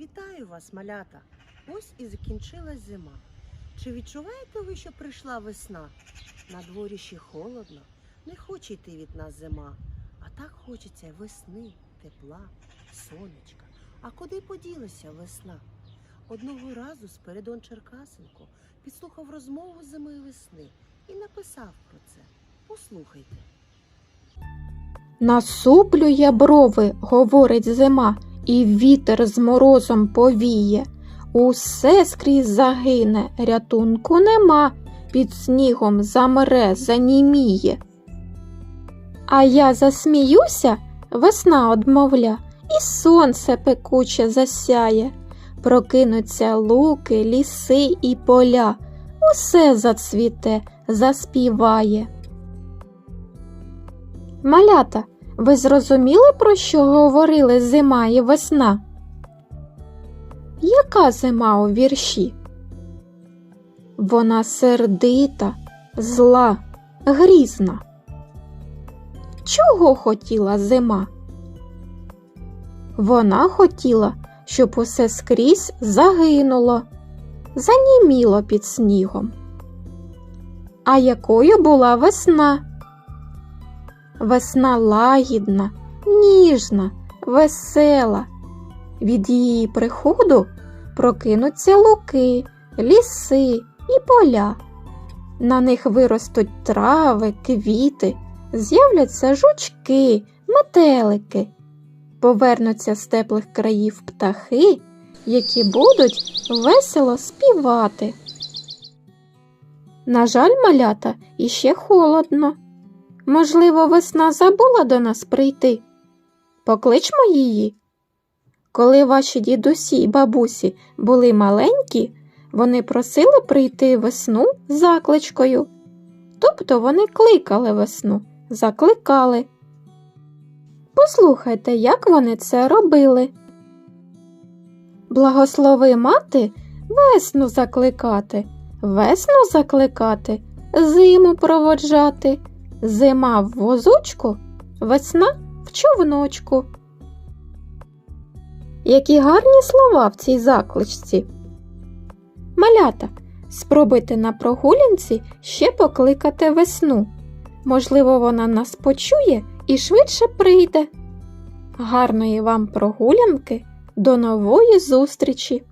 Вітаю вас, малята! Ось і закінчилась зима. Чи відчуваєте ви, що прийшла весна? На дворі ще холодно, не хоче йти від нас зима. А так хочеться весни, тепла, сонечка. А куди поділася весна? Одного разу Спиридон Черкасенко підслухав розмову зими і весни і написав про це. Послухайте. Насуплює брови, говорить зима, і вітер з морозом повіє. Усе скрізь загине, рятунку нема, під снігом замре, заніміє. А я засміюся, весна одмовля, і сонце пекуче засяє. Прокинуться луки, ліси і поля, усе зацвіте, заспіває. Малята, ви зрозуміли, про що говорили зима і весна? Яка зима у вірші? Вона сердита, зла, грізна. Чого хотіла зима? Вона хотіла, щоб усе скрізь загинуло, заніміло під снігом. А якою була весна? Весна лагідна, ніжна, весела. Від її приходу прокинуться луки, ліси і поля. На них виростуть трави, квіти, з'являться жучки, метелики. Повернуться з теплих країв птахи, які будуть весело співати. На жаль, малята, іще холодно. Можливо, весна забула до нас прийти. Покличмо її. Коли ваші дідусі й бабусі були маленькі, вони просили прийти весну закличкою. Тобто вони кликали весну, закликали. Послухайте, як вони це робили. Благослови мати весну закликати, весну закликати, зиму проводжати. Зима в возочку, весна в човночку. Які гарні слова в цій закличці. Малята, спробуйте на прогулянці ще покликати весну. Можливо, вона нас почує і швидше прийде. Гарної вам прогулянки, до нової зустрічі!